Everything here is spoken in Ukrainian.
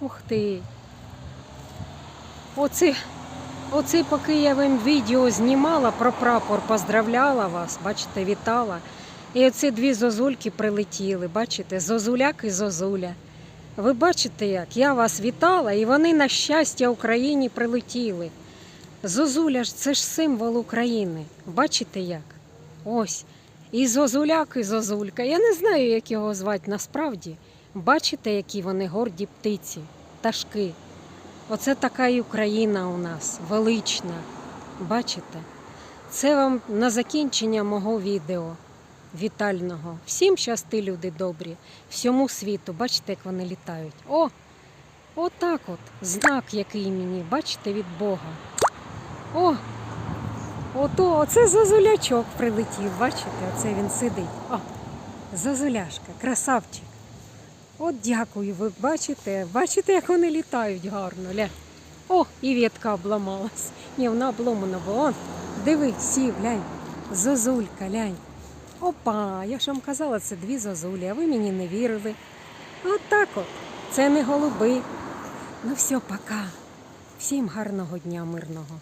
Ух ти. Оце, оце поки я вам відео знімала про прапор, поздравляла вас, бачите, вітала. І оці дві зозульки прилетіли, бачите, зозуляк і зозуля. Ви бачите, як я вас вітала, і вони на щастя Україні прилетіли. Зозуля ж це ж символ України. Бачите як? Ось. І зозуляк, і зозулька. Я не знаю, як його звати насправді. Бачите, які вони горді птиці, пташки. Оце така і Україна у нас, велична. Бачите? Це вам на закінчення мого відео вітального. Всім щасти, люди добрі, всьому світу. Бачите, як вони літають. О! Отак от. Знак, який мені, бачите, від Бога. О! Ото, оце зозулячок прилетів, бачите, оце він сидить. О, зозуляшка, красавчик. От дякую, ви бачите, бачите, як вони літають гарно. Ля. О, і ветка обламалась. Ні, вона обломана була. Диви, сів, глянь. Зозулька, глянь. Опа, я ж вам казала, це дві зозулі, а ви мені не вірили. От так от. Це не голуби. Ну все, пока. Всім гарного дня мирного.